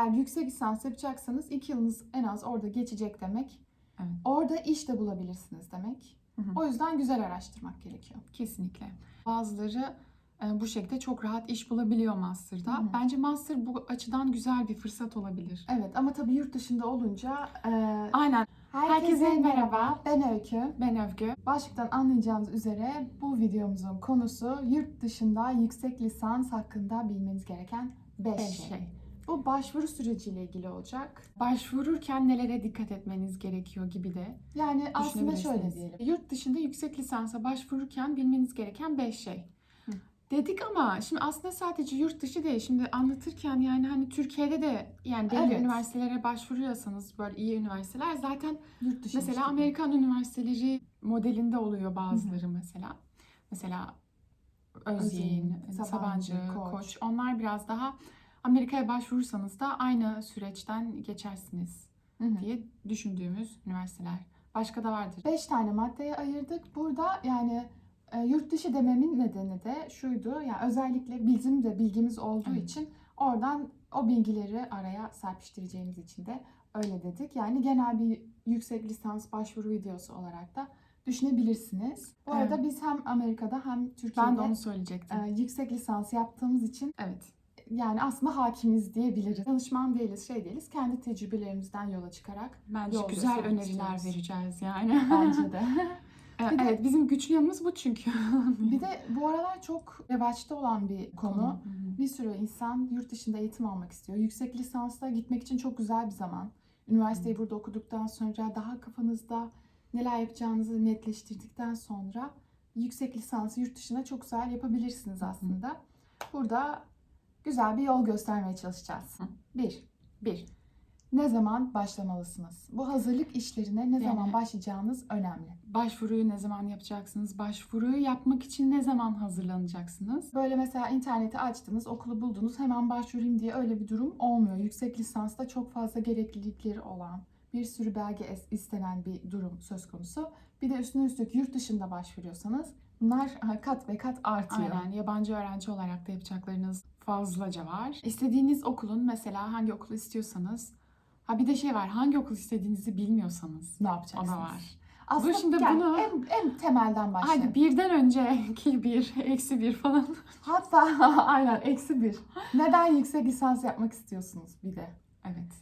eğer yüksek lisans yapacaksanız 2 yılınız en az orada geçecek demek. Evet. Orada iş de bulabilirsiniz demek. Hı hı. O yüzden güzel araştırmak gerekiyor. Kesinlikle. Bazıları e, bu şekilde çok rahat iş bulabiliyor master'da. Hı hı. Bence master bu açıdan güzel bir fırsat olabilir. Evet ama tabii yurt dışında olunca e, Aynen. herkese, Herkese merhaba. Ben Öykü. Ben Övgü. Başlıktan anlayacağınız üzere bu videomuzun konusu yurt dışında yüksek lisans hakkında bilmeniz gereken 5 Beş şey. şey. Bu başvuru süreciyle ilgili olacak. Başvururken nelere dikkat etmeniz gerekiyor gibi de Yani aslında şöyle diyelim. Yurt dışında yüksek lisansa başvururken bilmeniz gereken 5 şey. Hı. Dedik ama şimdi aslında sadece yurt dışı değil. Şimdi anlatırken yani hani Türkiye'de de yani belli Evet. üniversitelere başvuruyorsanız böyle iyi üniversiteler zaten Yurt dışı Mesela işte. Amerikan üniversiteleri modelinde oluyor bazıları mesela. Mesela Özyeğin, Özyeğin, Sabancı, Sabancı, Koç. Koç. Onlar biraz daha Amerika'ya başvurursanız da aynı süreçten geçersiniz Hı hı. diye düşündüğümüz üniversiteler. Başka da vardır. 5 tane maddeye ayırdık. Burada yani e, yurt dışı dememin nedeni de şuydu. Yani özellikle bizim de bilgimiz olduğu Evet. için oradan o bilgileri araya serpiştireceğimiz için de öyle dedik. Yani genel bir yüksek lisans başvuru videosu olarak da düşünebilirsiniz. Bu arada Evet. biz hem Amerika'da hem Ben de Türkiye'de onu söyleyecektim. e, yüksek lisans yaptığımız için evet. Yani aslında hakimiz diyebiliriz. Danışman değiliz, şey değiliz. Kendi tecrübelerimizden yola çıkarak Bence Yol güzel öneriler istiyoruz. vereceğiz yani. bence de. Evet, Bir de- evet, bizim güçlü yanımız bu çünkü. Bir de bu aralar çok revaçta olan bir konu. Hı. Bir sürü insan yurt dışında eğitim almak istiyor. Yüksek lisansta gitmek için çok güzel bir zaman. Üniversiteyi burada okuduktan sonra daha kafanızda neler yapacağınızı netleştirdikten sonra yüksek lisansı yurt dışına çok güzel yapabilirsiniz aslında. Burada güzel bir yol göstermeye çalışacağız. Hı. Bir, Bir, ne zaman başlamalısınız? Bu hazırlık işlerine ne Yani- zaman başlayacağınız önemli. başvuruyu ne zaman yapacaksınız? Başvuruyu yapmak için ne zaman hazırlanacaksınız? Böyle mesela interneti açtınız, okulu buldunuz, hemen başvurayım diye öyle bir durum olmuyor. Yüksek lisansta çok fazla gereklilikleri olan, bir sürü belge istenen bir durum söz konusu. Bir de üstüne üstlük yurt dışında başvuruyorsanız bunlar kat ve kat artıyor. Aynen yabancı öğrenci olarak da yapacaklarınız fazlaca var. İstediğiniz okulun mesela hangi okulu istiyorsanız ha bir de şey var hangi okul istediğinizi bilmiyorsanız Ne o yapacaksınız? da var. Aslında Dur şimdi gel, bunu- en, en temelden başlayalım. Hadi birden önceki bir, eksi bir falan. Hatta aynen eksi bir. Neden yüksek lisans yapmak istiyorsunuz bir de? Evet.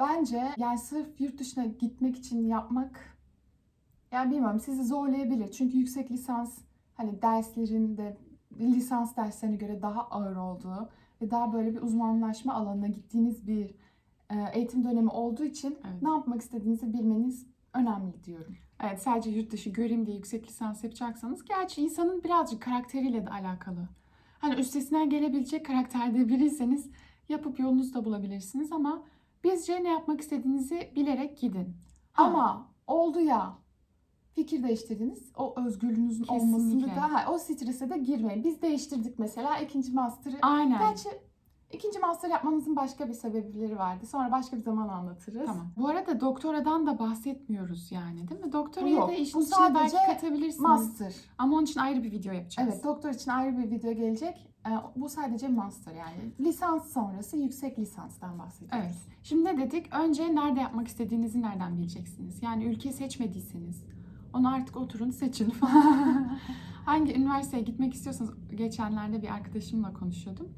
Bence yani sırf yurt dışına gitmek için yapmak yani bilmiyorum sizi zorlayabilir. Çünkü yüksek lisans hani derslerin de lisans derslerine göre daha ağır olduğu ve daha böyle bir uzmanlaşma alanına gittiğiniz bir e, eğitim dönemi olduğu için Evet. ne yapmak istediğinizi bilmeniz önemli diyorum. Evet sadece yurt dışı göreyim diye yüksek lisans yapacaksanız gerçi insanın birazcık karakteriyle de alakalı. Hani üstesinden gelebilecek karakterde biriyseniz yapıp yolunuzu da bulabilirsiniz ama bizce ne yapmak istediğinizi bilerek gidin. Ha, Ama oldu ya fikir değiştirdiniz. O özgürlüğünüzün olmasını Kesinlikle. da ha, o strese de girmeyin. Biz değiştirdik mesela ikinci master'ı aynen. Gerçi ikinci master yapmamızın başka bir sebepleri vardı. Sonra başka bir zaman anlatırız. Tamam. Bu arada doktoradan da bahsetmiyoruz yani değil mi? Doktoraya yok. da işin Bu içine belki sadece katabilirsiniz. Master. Ama onun için ayrı bir video yapacağız. Evet, doktor için ayrı bir video gelecek. Ee, bu sadece master yani. Lisans sonrası yüksek lisanstan bahsediyoruz. Evet. Şimdi ne dedik? Önce nerede yapmak istediğinizi nereden bileceksiniz? Yani ülke seçmediyseniz onu artık oturun seçin falan. Hangi üniversiteye gitmek istiyorsanız geçenlerde bir arkadaşımla konuşuyordum.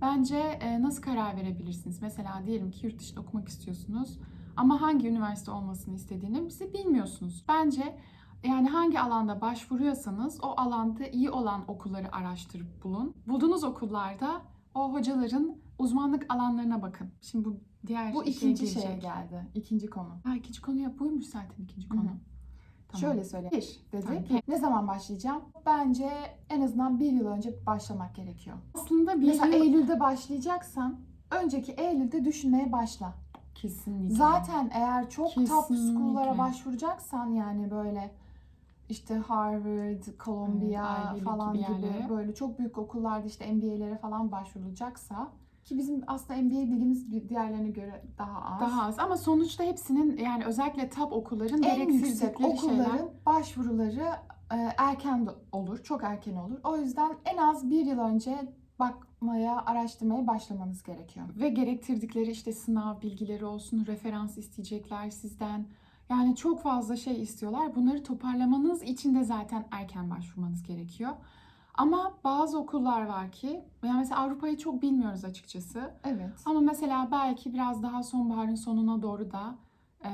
Bence e, nasıl karar verebilirsiniz? Mesela diyelim ki yurt dışında okumak istiyorsunuz ama hangi üniversite olmasını istediğini size bilmiyorsunuz. Bence yani hangi alanda başvuruyorsanız o alanda iyi olan okulları araştırıp bulun. Bulduğunuz okullarda o hocaların uzmanlık alanlarına bakın. Şimdi bu diğer Bu şeye ikinci şeye geldi. İkinci konu. Ha, ikinci konu ya buymuş zaten ikinci Hı hı. Tamam. Şöyle söyleyeyim. Bir dedik. Tamam. Ne zaman başlayacağım? Bence en azından bir yıl önce başlamak gerekiyor. aslında bir Mesela yıl- Eylül'de başlayacaksan önceki Eylül'de düşünmeye başla. kesinlikle. Zaten eğer çok top Kesinlikle. school'lara başvuracaksan yani böyle işte Harvard, Columbia League falan gibi gibi böyle çok büyük okullarda işte MBA'lere falan başvurulacaksa ki bizim aslında MBA bilgimiz diğerlerine göre daha az. daha az ama sonuçta hepsinin yani özellikle top okulların en yüksek gereksizlikleri okulların şeyler. başvuruları e, erken olur, çok erken olur. O yüzden en az bir yıl önce bak yapmaya, araştırmaya başlamanız gerekiyor. Ve gerektirdikleri işte sınav bilgileri olsun, referans isteyecekler sizden. Yani çok fazla şey istiyorlar. Bunları toparlamanız için de zaten erken başvurmanız gerekiyor. Ama bazı okullar var ki, yani mesela Avrupa'yı çok bilmiyoruz açıkçası. Evet. Ama mesela belki biraz daha sonbaharın sonuna doğru da e,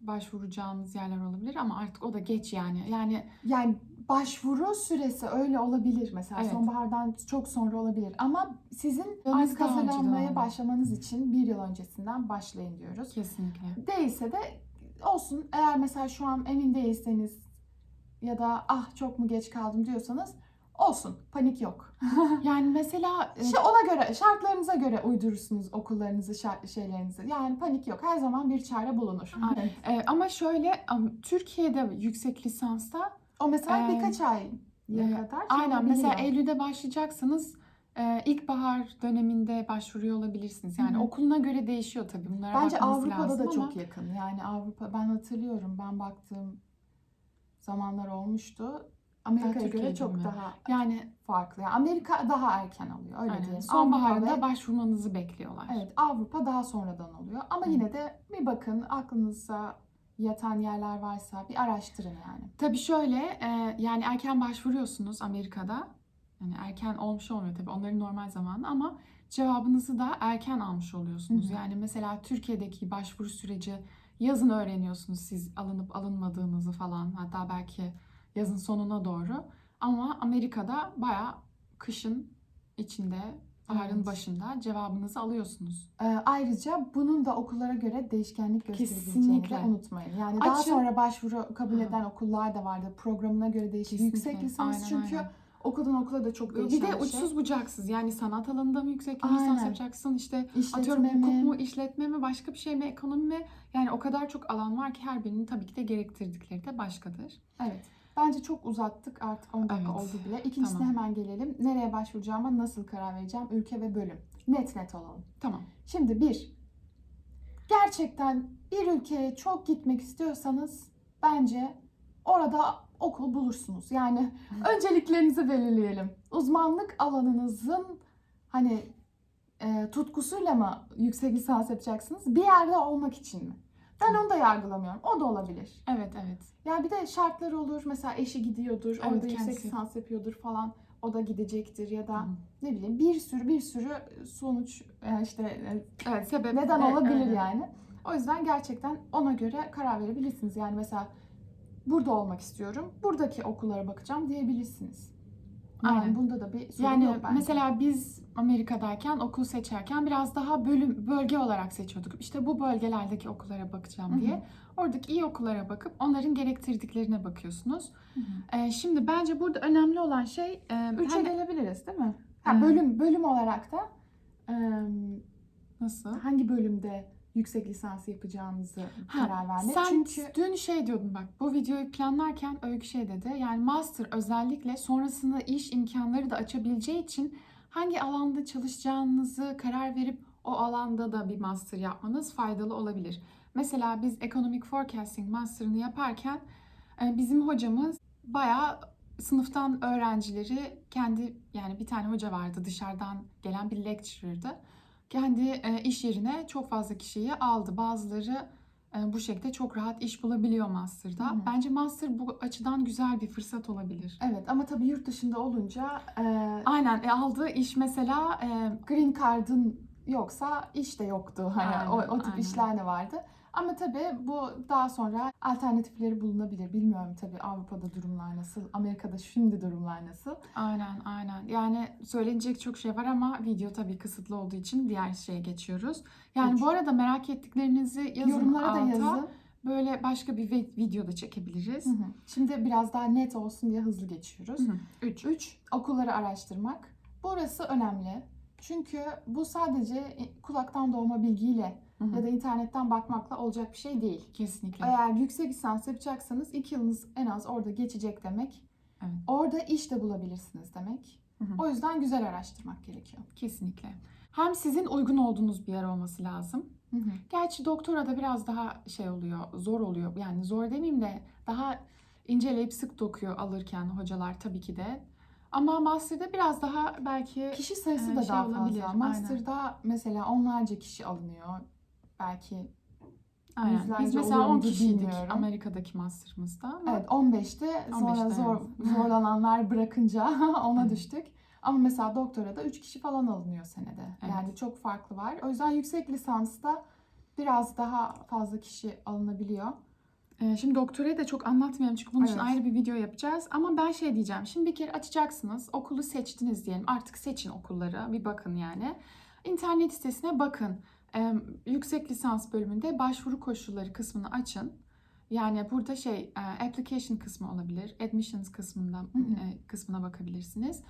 başvuracağınız yerler olabilir ama artık o da geç yani. Yani Yani başvuru süresi öyle olabilir mesela Evet. sonbahardan çok sonra olabilir ama sizin artık hazırlanmaya başlamanız için bir yıl öncesinden başlayın diyoruz. kesinlikle. Değilse de olsun eğer mesela şu an emin değilseniz ya da ah çok mu geç kaldım diyorsanız olsun panik yok. Yani mesela İşte ona göre şartlarınıza göre uydurursunuz okullarınızı şart- şeylerinizi yani panik yok her zaman bir çare bulunur. Aynen. e, ama şöyle Türkiye'de yüksek lisansta O mesela Ee, birkaç ay e, kadar aynen mesela. Eylül'de başlayacaksanız e, ilkbahar döneminde başvuruyor olabilirsiniz. Yani Hı okuluna göre değişiyor tabii. Bunlara Bence Avrupa'da lazım da ama- çok yakın. Yani Avrupa ben hatırlıyorum ben baktığım zamanlar olmuştu. Amerika'ya göre çok mi? daha Yani farklı. Yani Amerika daha erken alıyor öyle aynen, diyelim. sonbaharda ve- başvurmanızı bekliyorlar. Evet Avrupa daha sonradan oluyor. Ama Hı. yine de bir bakın aklınıza yatan yerler varsa bir araştırın yani. Tabii şöyle e, yani erken başvuruyorsunuz Amerika'da. Yani erken olmuş olmuyor tabii onların normal zamanı ama cevabınızı da erken almış oluyorsunuz. Hı. Yani mesela Türkiye'deki başvuru süreci yazın öğreniyorsunuz siz alınıp alınmadığınızı falan hatta belki yazın sonuna doğru. Ama Amerika'da bayağı kışın içinde baharın Evet. başında cevabınızı alıyorsunuz. Ee, ayrıca bunun da okullara göre değişkenlik gösterebileceğini Kesinlikle. de unutmayın. Yani daha Açın. sonra başvuru kabul eden okullar da vardı. Programına göre değişir. Yüksek lisans Aynen, çünkü aynen. okuldan okula da çok değişen Bir de şey. uçsuz bucaksız yani sanat alanında mı yüksek lisans yapacaksın işte İşletme Atıyorum mi? hukuk mu, işletme mi, başka bir şey mi, ekonomi mi? Yani o kadar çok alan var ki her birinin tabii ki de gerektirdikleri de başkadır. Evet. Bence çok uzattık artık 10 dakika Evet. oldu bile. İkincisine Tamam. hemen gelelim. Nereye başvuracağıma nasıl karar vereceğim? Ülke ve bölüm. Net net olalım. Tamam. Şimdi bir, gerçekten bir ülkeye çok gitmek istiyorsanız bence orada okul bulursunuz. Yani önceliklerinizi belirleyelim. Uzmanlık alanınızın hani e, tutkusuyla mı yüksek lisans yapacaksınız? Bir yerde olmak için mi? Ben onu da yargılamıyorum. O da olabilir. Evet, evet. Ya bir de şartlar olur. Mesela eşi gidiyordur, Evet, orada yüksek kendisi. lisans yapıyordur falan. O da gidecektir ya da Hı. ne bileyim bir sürü bir sürü sonuç e, işte e, Evet, sebep neden de- olabilir aynen. yani. O yüzden gerçekten ona göre karar verebilirsiniz. Yani mesela burada olmak istiyorum, buradaki okullara bakacağım diyebilirsiniz. Yani Aynen. bunda da bir sorun Yani yok bence. mesela biz Amerika'dayken okul seçerken biraz daha bölüm bölge olarak seçiyorduk. İşte bu bölgelerdeki okullara bakacağım Hı hı. diye. Oradaki iyi okullara bakıp onların gerektirdiklerine bakıyorsunuz. Ee, şimdi bence burada önemli olan şey e, Üçe hani- gelebiliriz değil mi? Ha, bölüm bölüm olarak da e, nasıl? hangi bölümde yüksek lisans yapacağınızı Ha, karar vermek. Sen Çünkü dün şey diyordun bak bu videoyu planlarken öykü şey dedi. Yani master özellikle sonrasında iş imkanları da açabileceği için hangi alanda çalışacağınızı karar verip o alanda da bir master yapmanız faydalı olabilir. Mesela biz Economic Forecasting master'ını yaparken e, bizim hocamız bayağı sınıftan öğrencileri kendi yani bir tane hoca vardı dışarıdan gelen bir lecturer'dı. Kendi e, iş yerine çok fazla kişiyi aldı. Bazıları e, bu şekilde çok rahat iş bulabiliyor master'da. Hı hı. Bence master bu açıdan güzel bir fırsat olabilir. evet ama tabii yurt dışında olunca e, Aynen e, aldığı iş mesela e, green card'ın yoksa iş de yoktu. Hani Aynen, o, o tip aynen. işler de vardı. Ama tabii bu daha sonra alternatifleri bulunabilir. Bilmiyorum tabii Avrupa'da durumlar nasıl, Amerika'da şimdi durumlar nasıl. aynen aynen yani söylenecek çok şey var ama video tabii kısıtlı olduğu için diğer şeye geçiyoruz. Yani Üç. bu arada merak ettiklerinizi yazın Yorumlara da alta. yazın. Böyle başka bir vi- video da çekebiliriz. Hı hı. Şimdi biraz daha net olsun diye hızlı geçiyoruz. 3. 3. Okulları araştırmak. Burası önemli. Çünkü bu sadece kulaktan doğma bilgiyle ya da internetten bakmakla olacak bir şey değil. Kesinlikle. Eğer yüksek lisans yapacaksanız iki yılınız en az orada geçecek demek. Evet. Orada iş de bulabilirsiniz demek. Hı hı. O yüzden güzel araştırmak gerekiyor. Kesinlikle. Hem sizin uygun olduğunuz bir yer olması lazım. Hı hı. Gerçi doktora da biraz daha şey oluyor, zor oluyor. Yani zor demeyeyim de daha inceleyip sık dokuyor alırken hocalar tabii ki de. Ama master'da biraz daha belki Kişi sayısı Ee, da şey daha olabilir, fazla. aynen. Master'da mesela onlarca kişi alınıyor. Belki aynen. yüzlerce biz mesela oluyor 10 mudur kişiydik bilmiyorum. Amerika'daki master'ımızda ama evet 15'te sonra 15'te, zor zorlananlar bırakınca ona Evet. düştük. Ama mesela doktora da 3 kişi falan alınıyor senede. Evet. Yani çok farklı var. O yüzden yüksek lisansta biraz daha fazla kişi alınabiliyor. Ee, Şimdi doktorayı da çok anlatmayalım çünkü bunun için Evet. ayrı bir video yapacağız. Ama ben şey diyeceğim. Şimdi bir kere açacaksınız. Okulu seçtiniz diyelim. Artık seçin okulları. Bir bakın yani. İnternet sitesine bakın. Yüksek lisans bölümünde başvuru koşulları kısmını açın. Yani burada şey e, application kısmı olabilir. Admissions kısmında e, kısmına bakabilirsiniz.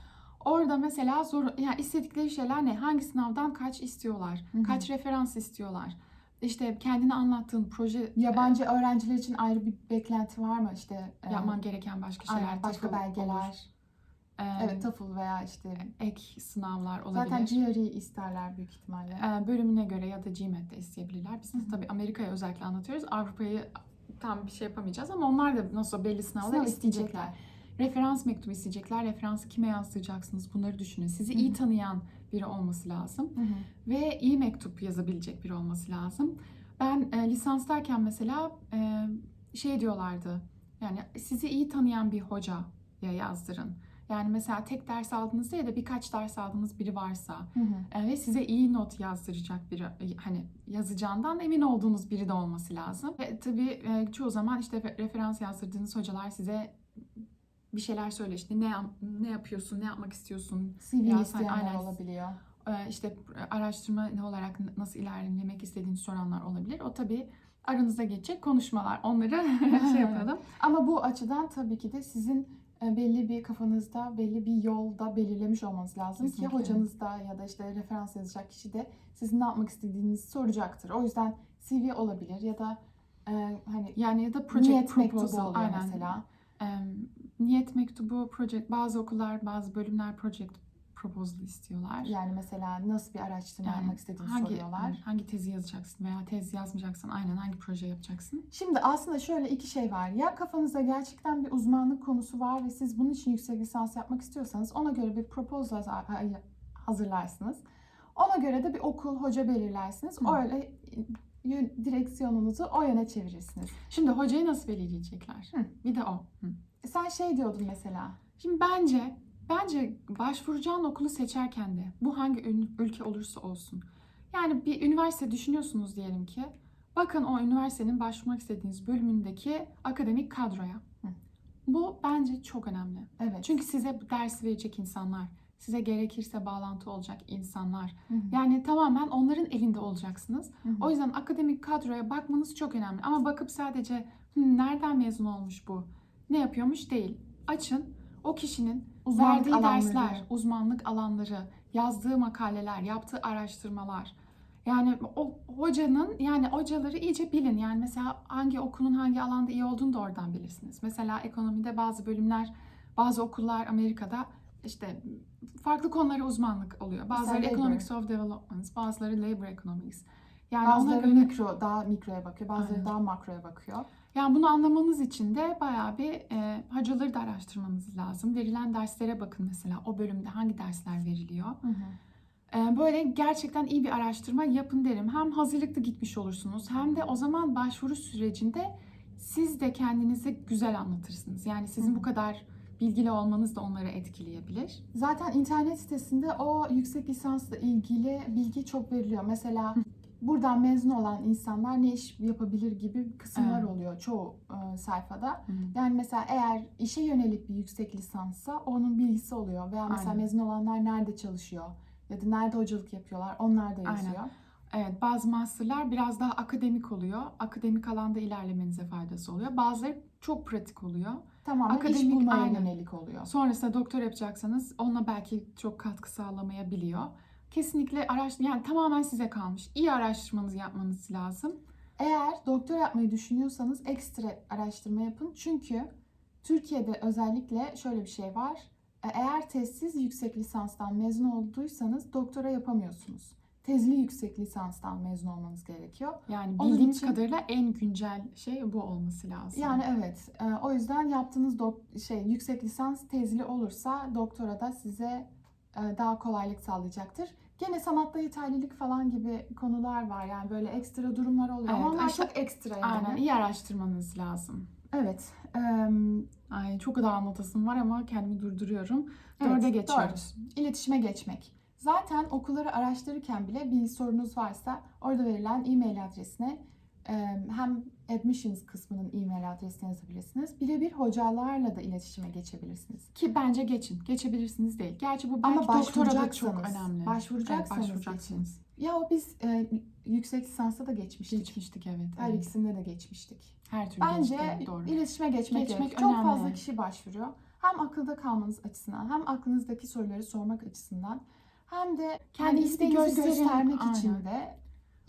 Orada mesela zor yani istedikleri şeyler ne? Hangi sınavdan kaç istiyorlar? Hı hı. Kaç referans istiyorlar? İşte kendini anlattığın proje Yabancı öğrenciler için ayrı bir beklenti var mı? İşte e, yapman gereken başka şeyler, aynen, başka belgeler. olur. Evet, TOEFL veya işte ek sınavlar olabilir. zaten GRE isterler büyük ihtimalle. Ee, bölümüne göre ya da GMAT de isteyebilirler. Biz Hı hı. tabii Amerika'ya özellikle anlatıyoruz. Avrupa'yı tam bir şey yapamayacağız ama onlar da nasıl belli sınavlar Sınav isteyecekler. Referans mektubu isteyecekler. Referansı kime yazdıracaksınız bunları düşünün. Sizi Hı iyi tanıyan biri olması lazım. Hı hı. ve iyi mektup yazabilecek biri olması lazım. Ben e, lisanstayken mesela e, şey diyorlardı. Yani sizi iyi tanıyan bir hocaya yazdırın. Yani mesela tek ders aldığınızda ya da birkaç ders aldığınız biri varsa Hı hı. e, ve size iyi not yazdıracak biri e, hani yazacağından emin olduğunuz biri de olması lazım. Ve tabii e, çoğu zaman işte re- referans yazdırdığınız hocalar size bir şeyler söyle işte ne ne yapıyorsun, ne yapmak istiyorsun, CV isteyenler aynen. olabiliyor. işte araştırma ne olarak nasıl ilerlemek istediğini soranlar olabilir. O tabii aranızda geçecek konuşmalar. Onları şey yapalım. Ama bu açıdan tabii ki de sizin belli bir kafanızda belli bir yolda belirlemiş olmanız lazım Kesinlikle. ki hocanız da ya da işte referans yazacak kişi de sizin ne yapmak istediğinizi soracaktır. O yüzden CV olabilir ya da e, hani Yani ya da project niyet mektubu proposal. oluyor Aynen. mesela. E, niyet mektubu, project, bazı okullar, bazı bölümler project proposal istiyorlar. Yani mesela nasıl bir araştırma Yani yapmak istediğini hangi, soruyorlar. hangi tezi yazacaksın veya tez yazmayacaksın. Aynen hangi proje yapacaksın. Şimdi aslında şöyle iki şey var. Ya kafanızda gerçekten bir uzmanlık konusu var ve siz bunun için yüksek lisans yapmak istiyorsanız ona göre bir proposal ha- hazırlarsınız. Ona göre de bir okul, hoca belirlersiniz. Hı. Öyle yön- direksiyonunuzu o yöne çevirirsiniz. Şimdi hocayı nasıl belirleyecekler? Hı. Bir de o. Hı. Sen şey diyordun mesela. Şimdi bence bence başvuracağın okulu seçerken de bu hangi ülke olursa olsun. Yani bir üniversite düşünüyorsunuz diyelim ki. Bakın o üniversitenin başvurmak istediğiniz bölümündeki akademik kadroya. Hı. Bu bence çok önemli. Evet. Çünkü size ders verecek insanlar, size gerekirse bağlantı olacak insanlar. Hı hı. Yani tamamen onların elinde olacaksınız. Hı hı. O yüzden akademik kadroya bakmanız çok önemli. Ama bakıp sadece "Hmm, nereden mezun olmuş bu, ne yapıyormuş değil. Açın o kişinin Uzmanlık verdiği alanları. dersler, uzmanlık alanları, yazdığı makaleler, yaptığı araştırmalar. Yani o hocanın yani hocaları iyice bilin. Yani mesela hangi okulun hangi alanda iyi olduğunu da oradan bilirsiniz. Mesela ekonomide bazı bölümler, bazı okullar Amerika'da işte farklı konulara uzmanlık oluyor. Bazıları labor. Economics of Development, bazıları Labor Economics. Yani ona bazıları göre mikro, daha mikroya bakıyor. Bazıları Aynen. daha makroya bakıyor. Yani bunu anlamanız için de bayağı bir e, hocaları da araştırmanız lazım. Verilen derslere bakın mesela o bölümde hangi dersler veriliyor. Hı hı. E, böyle gerçekten iyi bir araştırma yapın derim. Hem hazırlıklı gitmiş olursunuz hem de o zaman başvuru sürecinde siz de kendinizi güzel anlatırsınız. Yani sizin Hı bu kadar bilgili olmanız da onları etkileyebilir. Zaten internet sitesinde o yüksek lisansla ilgili bilgi çok veriliyor. Mesela buradan mezun olan insanlar ne iş yapabilir gibi kısımlar Evet. oluyor çoğu e, sayfada. Yani mesela eğer işe yönelik bir yüksek lisanssa onun bilgisi oluyor. Veya mesela Aynen. mezun olanlar nerede çalışıyor ya da nerede hocalık yapıyorlar onlar da Aynen. yazıyor. Evet, bazı masterlar biraz daha akademik oluyor. Akademik alanda ilerlemenize faydası oluyor. Bazıları çok pratik oluyor. Tamamen iş Akademik, bulmaya aynen. yönelik oluyor. Sonrasında doktor yapacaksanız ona belki çok katkı sağlamayabiliyor. Kesinlikle araştır yani tamamen size kalmış. İyi araştırmanızı yapmanız lazım. Eğer doktor yapmayı düşünüyorsanız ekstra araştırma yapın. Çünkü Türkiye'de özellikle şöyle bir şey var. E, Eğer testsiz yüksek lisanstan mezun olduysanız doktora yapamıyorsunuz. tezli yüksek lisanstan mezun olmanız gerekiyor. Yani Onun bildiğimiz için- kadarıyla en güncel şey bu olması lazım. Yani evet. e, o yüzden yaptığınız dok- şey yüksek lisans tezli olursa doktora da size e, daha kolaylık sağlayacaktır. Gene sanatta yeterlilik falan gibi konular var. Yani böyle ekstra durumlar oluyor ama Evet, onlar işte- çok ekstra yani. Aynen iyi araştırmanız lazım. Evet. em, Ay çok daha anlatasım var ama kendimi durduruyorum. Evet, Dörde geçiyoruz. İletişime geçmek. Zaten okulları araştırırken bile bir sorunuz varsa orada verilen e-mail adresine e, hem admissions kısmının e-mail adresine yazabilirsiniz. Birebir hocalarla da iletişime geçebilirsiniz. Ki bence geçin. Geçebilirsiniz değil. Gerçi bu belki Ama doktora da çok önemli. başvuracaksanız Evet, başvuracaksınız. Ya o biz e, yüksek lisansta da geçmiştik. Geçmiştik evet. Her evet. ikisinde de geçmiştik. Her türlü Bence geçtik. Doğru. iletişime geçmek, Geçmek. Çok önemli. fazla kişi başvuruyor. Hem akılda kalmanız açısından hem aklınızdaki soruları sormak açısından hem de kendinizi bir gösterin. göstermek için de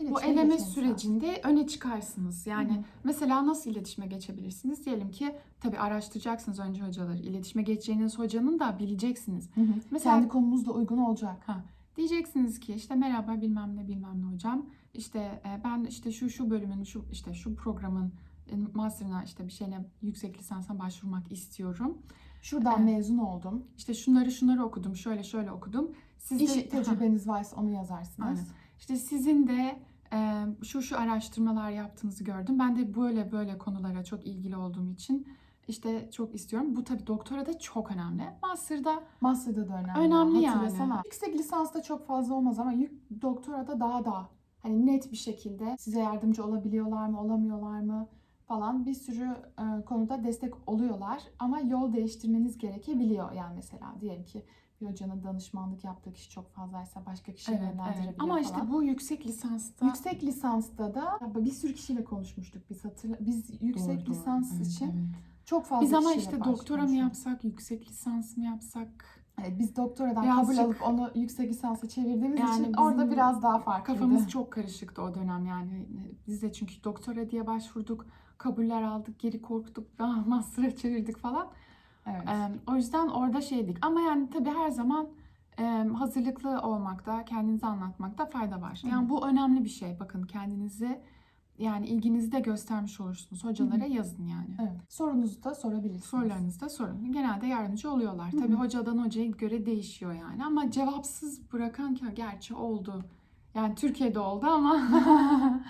Bu eleme geçmeniz lazım. sürecinde öne çıkarsınız. Yani Hı hı. mesela nasıl iletişime geçebilirsiniz? Diyelim ki tabii araştıracaksınız önce hocaları. İletişime geçeceğiniz hocanın da bileceksiniz. Hı hı. Mesela Kendi konumuzla uygun olacak. Ha, diyeceksiniz ki işte merhaba bilmem ne bilmem ne hocam. İşte e, ben işte şu şu bölümün şu işte şu programın e, master'ına işte bir şeyine yüksek lisansa başvurmak istiyorum. Şuradan Evet. mezun oldum. İşte şunları şunları okudum, şöyle şöyle okudum. Siz İş de, tecrübeniz varsa onu yazarsınız. Aynen. işte sizin de şu şu araştırmalar yaptığınızı gördüm. Ben de böyle böyle konulara çok ilgili olduğum için işte çok istiyorum. Bu tabii doktora da çok önemli. Master'da Master'da da önemli. Önemli Hatırlasana. yani. Yüksek lisansta çok fazla olmaz ama yük doktorada daha da hani net bir şekilde size yardımcı olabiliyorlar mı, olamıyorlar mı falan bir sürü konuda destek oluyorlar ama yol değiştirmeniz gerekebiliyor. Yani mesela diyelim ki bir hocanın danışmanlık yaptığı kişi çok fazlaysa başka kişiye evet, yönlendirebiliyor evet. Ama falan. işte bu yüksek lisansta Yüksek lisansta da bir sürü kişiyle konuşmuştuk biz hatırla biz yüksek Doğru, doğru. lisans Evet, için evet. çok fazla Biz ama işte doktora mı yapsak, yüksek lisans mı yapsak? Evet, biz doktoradan Birazcık- kabul alıp onu yüksek lisansa çevirdiğimiz Yani için orada biraz daha farklıydı. Kafamız çok karışıktı o dönem yani. Biz de çünkü doktora diye başvurduk, kabuller aldık, geri korktuk, daha master'a çevirdik falan. Evet. O yüzden orada şeydik. Ama yani tabii her zaman e, hazırlıklı olmakta, kendinizi anlatmakta fayda var. Yani Evet. bu önemli bir şey. Bakın kendinizi yani ilginizi de göstermiş olursunuz. Hocalara Hı hı. yazın yani. evet. Sorunuzu da sorabilirsiniz. Sorularınızı da sorun. Genelde yardımcı oluyorlar. Hı Tabii hocadan hocaya göre değişiyor yani. Ama cevapsız bırakan ki gerçi oldu. Yani Türkiye'de oldu ama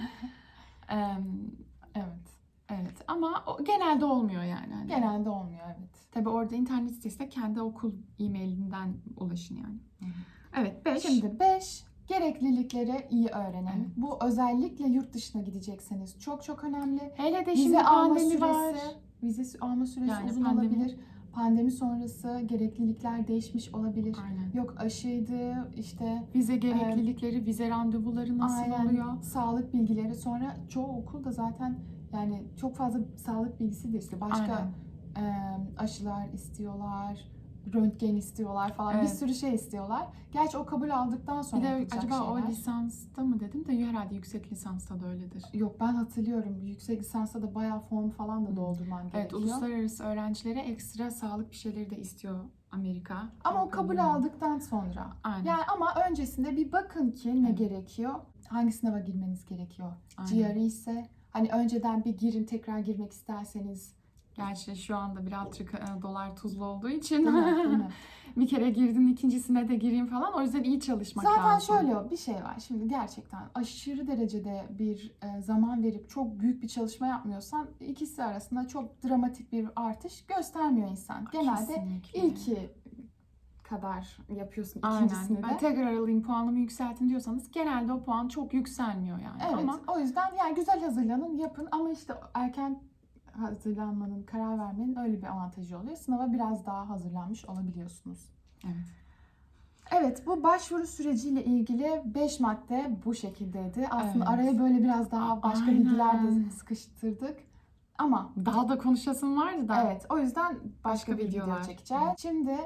Evet. Evet ama o genelde olmuyor yani. Hani Genelde olmuyor evet. Tabii orada internet sitesi de kendi okul e-mailinden ulaşın yani. Evet 5. Şimdi 5 gereklilikleri iyi öğrenin. Evet. Bu özellikle yurt dışına gidecekseniz çok çok önemli. Hele de şimdi Vize alma süresi, var. vize alma süresi Yani uzun pandemi- olabilir. Pandemi sonrası gereklilikler değişmiş olabilir. Aynen. Yok aşıydı işte Vize gereklilikleri, vize randevuları nasıl Aynen. oluyor? Sağlık bilgileri sonra çoğu okul da zaten yani çok fazla sağlık bilgisi de istiyor. Başka Aynen. e, aşılar istiyorlar, röntgen istiyorlar falan bir Evet. sürü şey istiyorlar. Gerçi o kabul aldıktan sonra Bir de acaba o şeyler. lisansta mı dedim de herhalde yüksek lisansta da öyledir. Yok ben hatırlıyorum yüksek lisansta da bayağı form falan da doldurman Evet, gerekiyor. uluslararası öğrencilere ekstra sağlık bir şeyleri de istiyor Amerika. Ama o kabul bilmiyorum. aldıktan sonra. Aynen. Yani ama öncesinde bir bakın ki ne Evet. gerekiyor? Hangi sınava girmeniz gerekiyor? aynen. GRE ise hani önceden bir girin tekrar girmek isterseniz Gerçi şu anda birazcık e, dolar tuzlu olduğu için değil mi? Değil mi? bir kere girdin ikincisine de gireyim falan. O yüzden iyi çalışmak Zaten lazım. şöyle bir şey var. Şimdi gerçekten aşırı derecede bir e, zaman verip çok büyük bir çalışma yapmıyorsan ikisi arasında çok dramatik bir artış göstermiyor insan. Genelde Kesinlikle. ilki kadar yapıyorsun Aynen. ikincisini Ben de. tekrar alayım puanımı yükseltin diyorsanız genelde o puan çok yükselmiyor yani. Evet. Ama O yüzden yani güzel hazırlanın, yapın ama işte erken hazırlanmanın, karar vermenin öyle bir avantajı oluyor. Sınava biraz daha hazırlanmış olabiliyorsunuz. evet. Evet, bu başvuru süreciyle ilgili 5 madde bu şekildeydi. Aslında Evet. araya böyle biraz daha başka Aynen. bilgiler de sıkıştırdık. Ama Daha da konuşasım vardı da. evet, o yüzden başka, Başka bir videolar. video çekeceğiz. Şimdi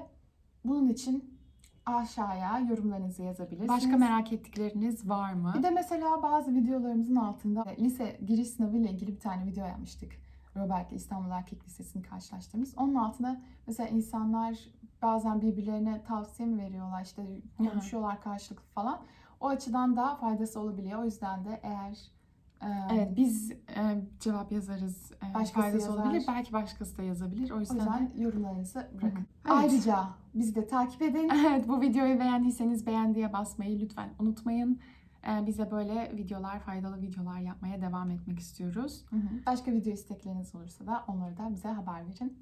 bunun için aşağıya yorumlarınızı yazabilirsiniz. Başka merak ettikleriniz var mı? Bir de mesela bazı videolarımızın altında lise giriş sınavı ile ilgili bir tane video yapmıştık. Robert'le İstanbul Erkek Lisesi'ni karşılaştığımız. Onun altına mesela insanlar bazen birbirlerine tavsiye mi veriyorlar işte konuşuyorlar karşılıklı falan. O açıdan da faydası olabiliyor. O yüzden de eğer Evet biz e, cevap yazarız. E, Başkası faydası yazar. olabilir. Belki başkası da yazabilir. O o yüzden, yüzden de- yorumlarınızı bırakın. Evet. Ayrıca bizi de takip edin. Evet bu videoyu beğendiyseniz beğendiye basmayı lütfen unutmayın. E, bize böyle videolar, faydalı videolar yapmaya devam etmek istiyoruz. Hı hı. Başka video istekleriniz olursa da onları da bize haber verin.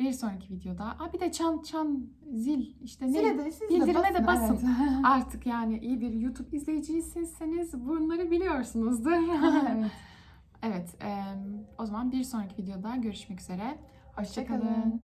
Bir sonraki videoda, aa bir de çan çan zil işte ne Zile de siz bildirime de basın. Evet. artık yani iyi bir YouTube izleyicisiyseniz bunları biliyorsunuzdur. evet. evet, e, o zaman bir sonraki videoda görüşmek üzere. Hoşçakalın. Hoşçakalın.